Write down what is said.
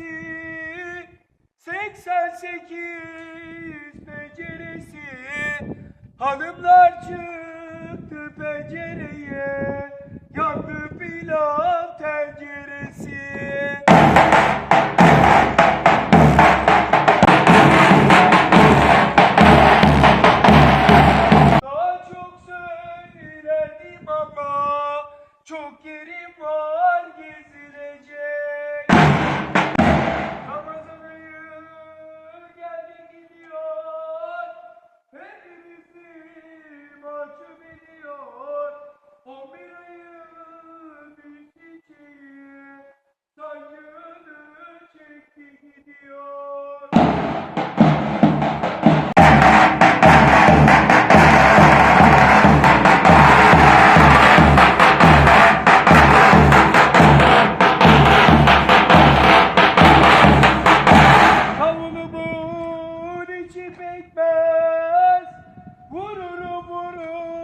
beceresi 88 beceresi Hanımlar çıktı pencereye Yandı pilav tenceresi. Daha çok söylerdim ama Çok yerim Vurur vurur